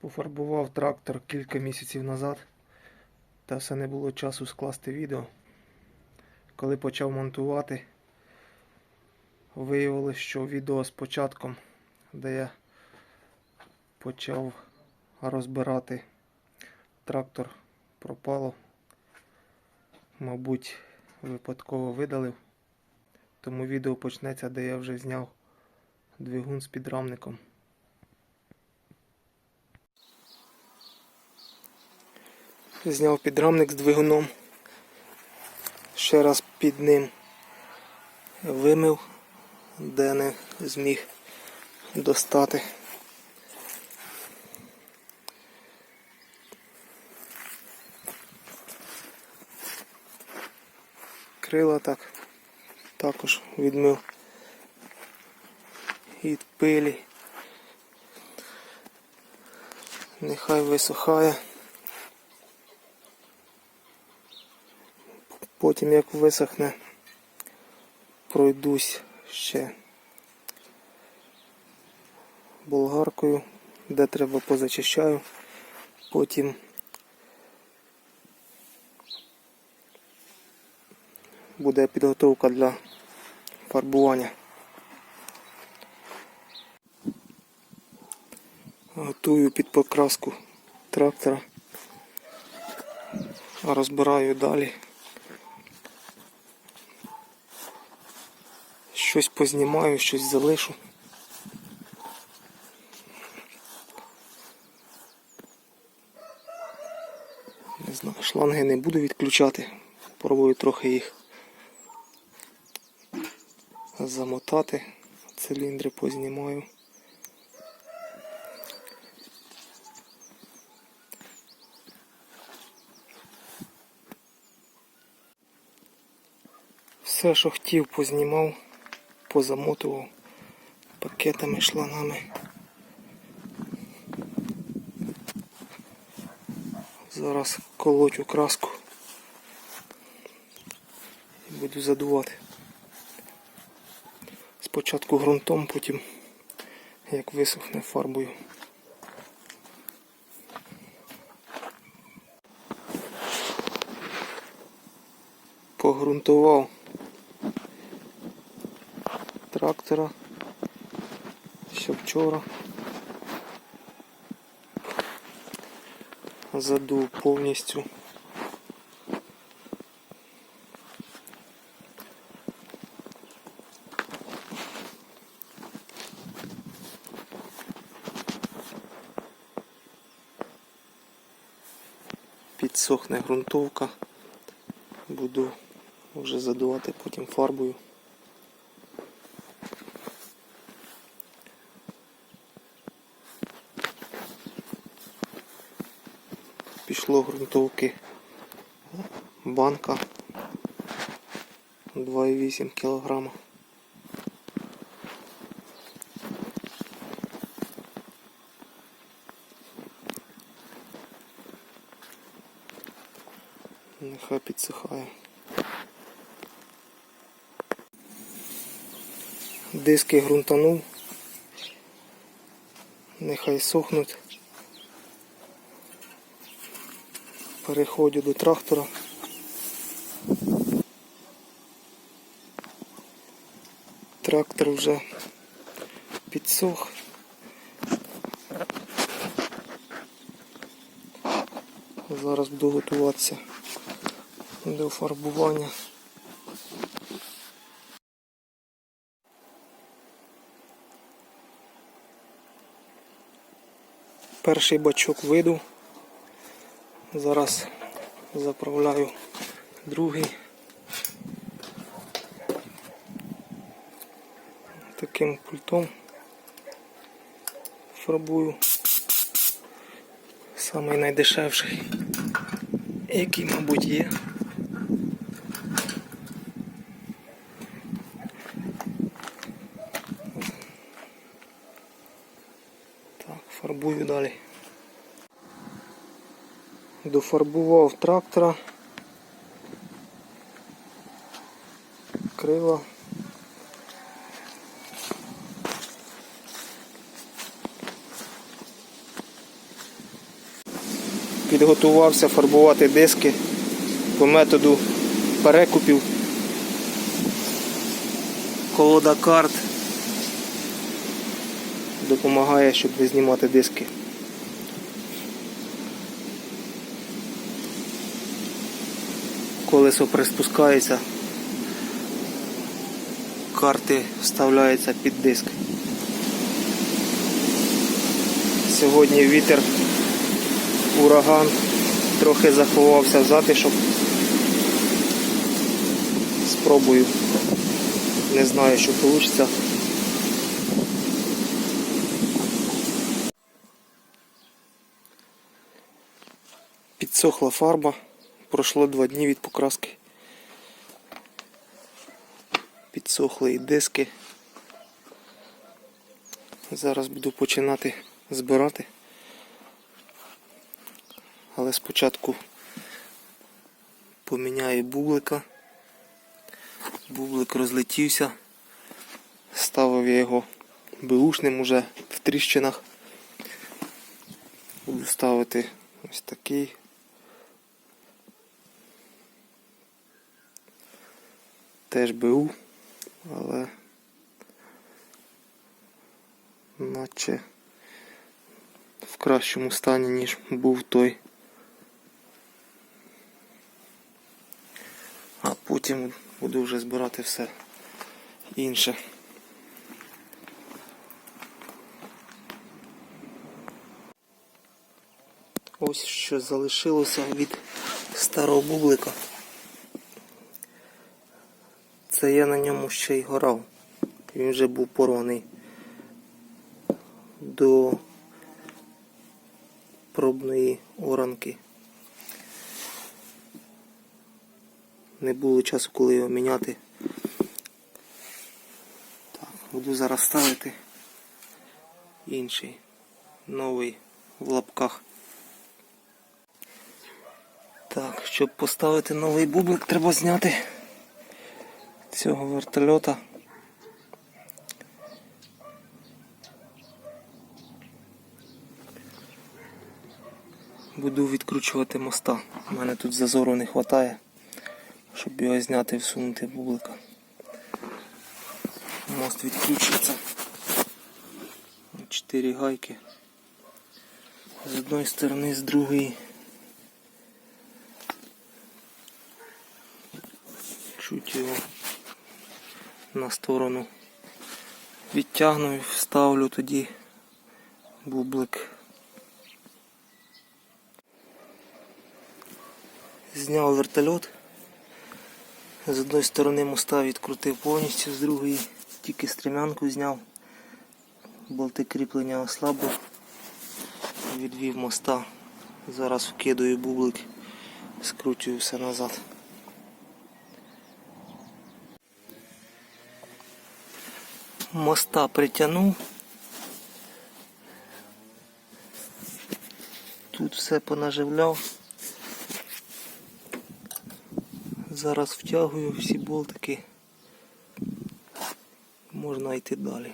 Пофарбував трактор кілька місяців назад, та все не було часу скласти відео. Коли почав монтувати, виявилось, що відео з початком, де я почав розбирати трактор, пропало. Мабуть, випадково видалив. Тому відео почнеться, де я вже зняв двигун з підрамником. Зняв підрамник з двигуном. Ще раз під ним вимив, де не зміг достати. Крила так також відмив від пилі. Нехай висухає. Потім як висохне, пройдусь ще болгаркою, де треба позачищаю. Потім буде підготовка для фарбування. Готую під покраску трактора. Розбираю далі. Щось познімаю, щось залишу. Не знаю, шланги не буду відключати. Пробую трохи їх замотати. Циліндри познімаю. Все, що хотів, познімав, позамотував пакетами, шлангами. Зараз колотю краску і буду задувати. Спочатку ґрунтом, потім як висохне фарбою. Погрунтував трактора ще вчора. Задув повністю. Підсохне ґрунтовка. Буду вже задувати потім фарбою. Пішло ґрунтовки банка 2,8 кг. Нехай підсихає. Диски ґрунтанув. Нехай сохнуть. Переходжу до трактора. Трактор вже підсох. Зараз буду готуватися до фарбування. Перший бачок виду. Зараз заправляю другий. Таким пультом фарбую. Самий найдешевший, який, мабуть, є. Так, фарбую далі. Дофарбував трактора. Крила. підготувався фарбувати диски по методу перекупів. Колода карт допомагає, щоб не знімати диски. Колесо приспускається, карти вставляються під диск. Сьогодні вітер, ураган, трохи заховався в затишок. Спробую. Не знаю, що вийде. Підсохла фарба. Пройшло два дні від покраски. Підсохли і диски. Зараз буду починати збирати. Але спочатку поміняю бублика. Бублик розлетівся. Ставив я його беушним уже в тріщинах. Буду ставити ось такий. Теж БУ, але наче в кращому стані, ніж був той. А потім буду вже збирати все інше. Ось що залишилося від старого бублика. Це я на ньому ще й горав. Він вже був порваний до пробної оранки. Не було часу, коли його міняти. Так, буду зараз ставити інший, новий в лапках. Так, щоб поставити новий бублик, треба зняти цього вертольота. Буду відкручувати моста. У мене тут зазору не вистачає, щоб його зняти і всунути бублика. Мост відключиться. Чотири гайки. З одної сторони, з другої. Чуть його на сторону відтягну і вставлю тоді бублик. Зняв вертольот. З одної сторони моста відкрутив повністю, з другої тільки стрімянку зняв. Болти кріплення ослабив, відвів моста. Зараз вкидаю бублик, скручую все назад. Моста притягнув. Тут все понаживляв. Зараз втягую всі болтики. Можна йти далі.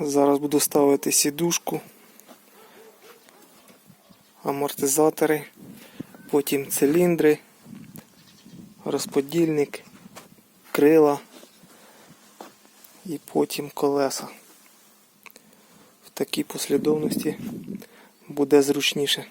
Зараз буду ставити сідушку, амортизатори потім циліндри, розподільник, крила і потім колеса. В такій послідовності буде зручніше.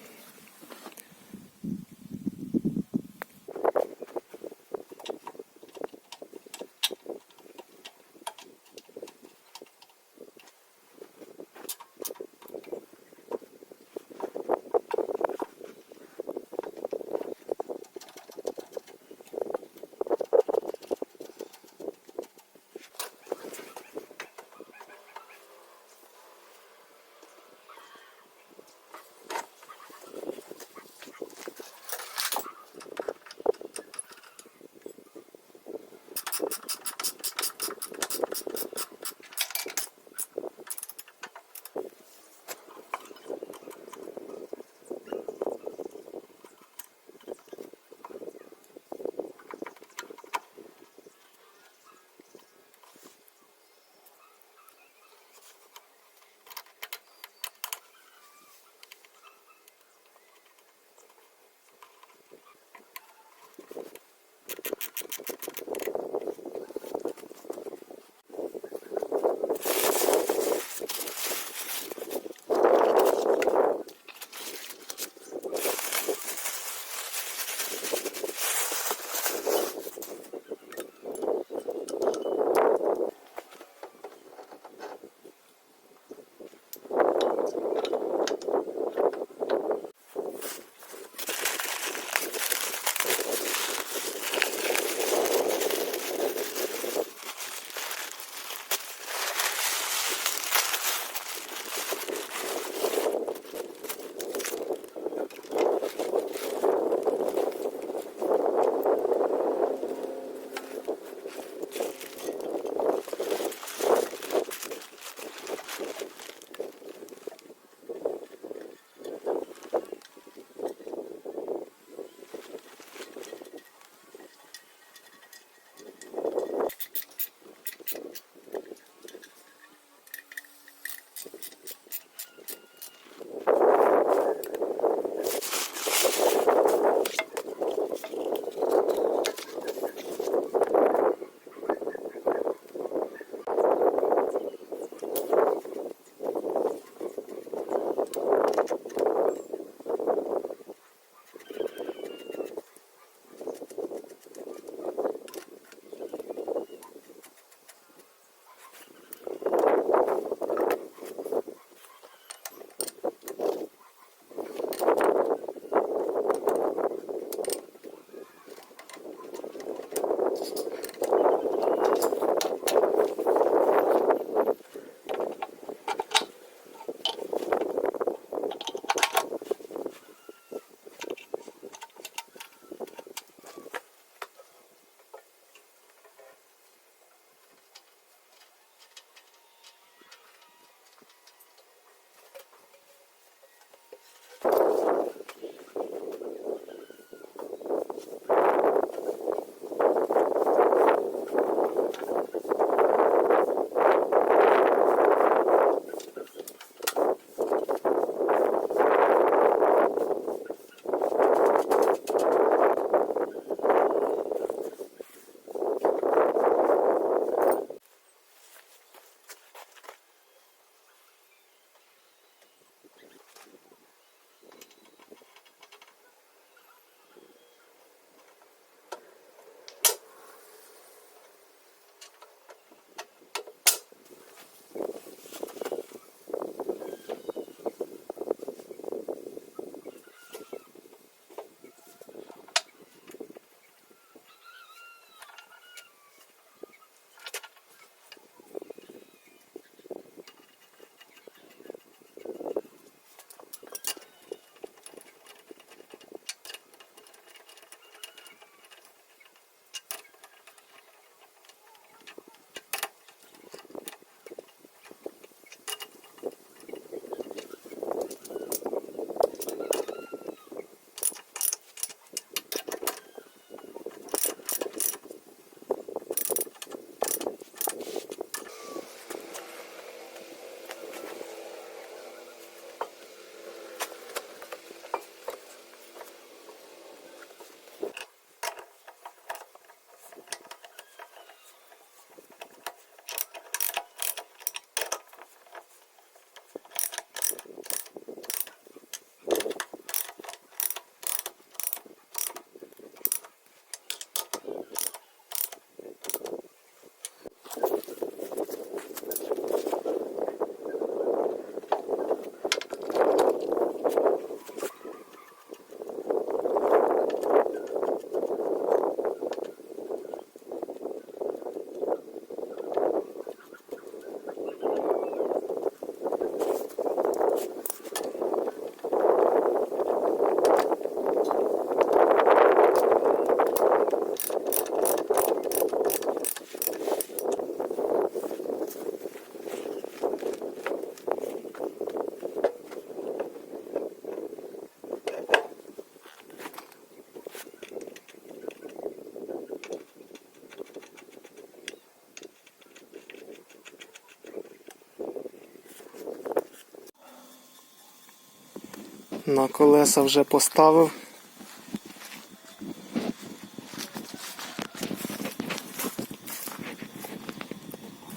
На колеса вже поставив.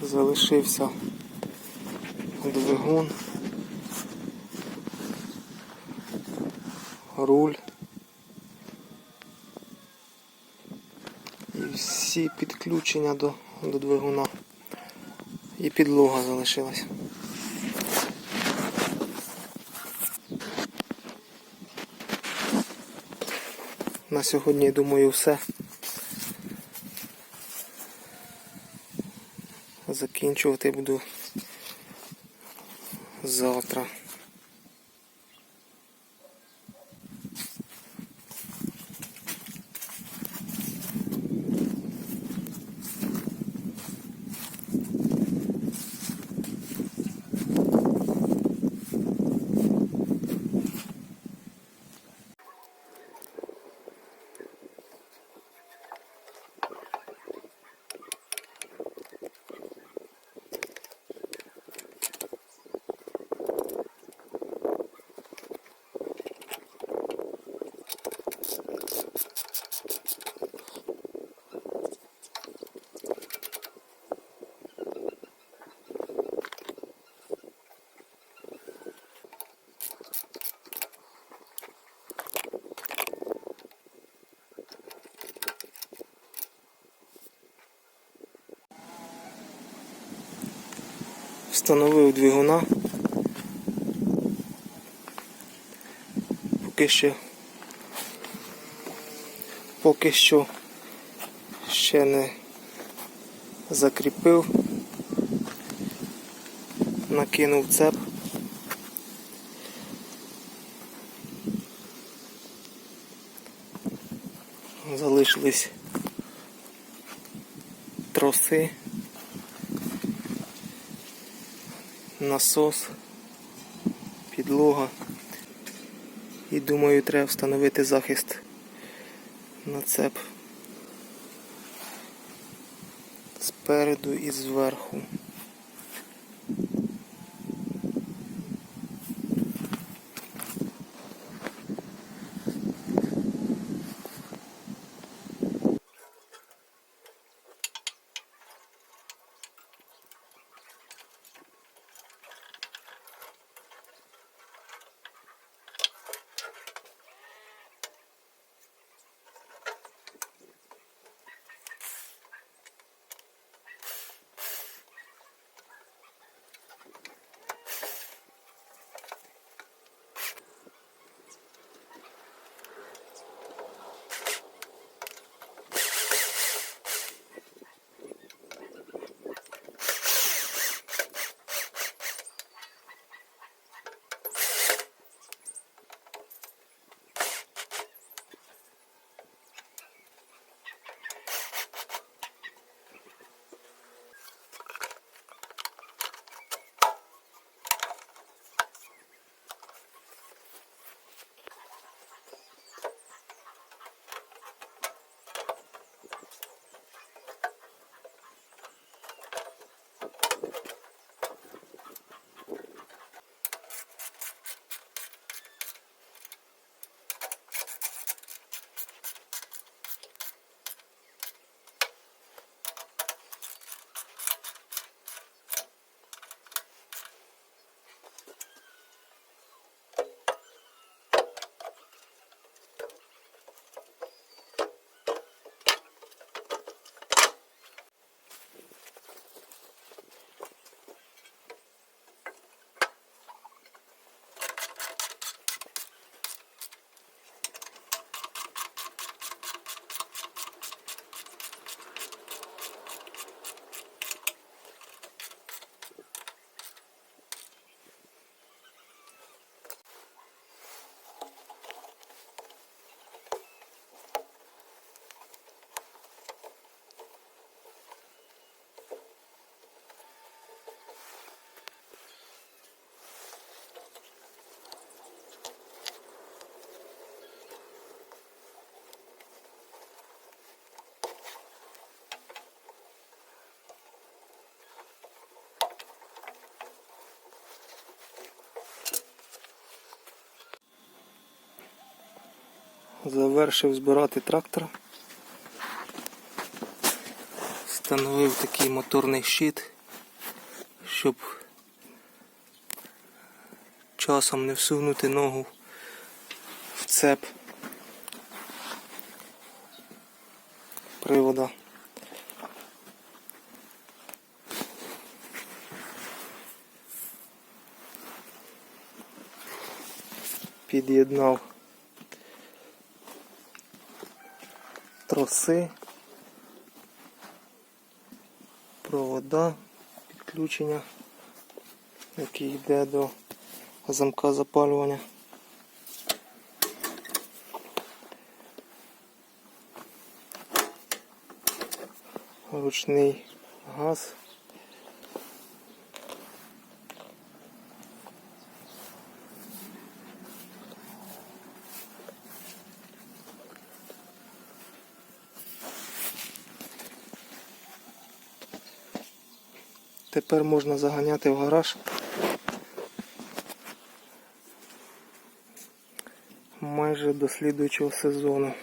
Залишився двигун, руль і всі підключення до, до двигуна. І підлога залишилась. На сьогодні, думаю, все. Закінчувати буду завтра. Встановив двигуна. Поки що поки що ще не закріпив, накинув цеп. Залишились троси. Насос, підлога. І думаю, треба встановити захист на цеп спереду і зверху. Завершив збирати трактор. Встановив такий моторний щит, щоб часом не всунути ногу в цеп привода. Під'єднав троси, провода, підключення, який йде до замка запалювання. Ручний газ. Тепер можна заганяти в гараж. Майже до слідуючого сезону.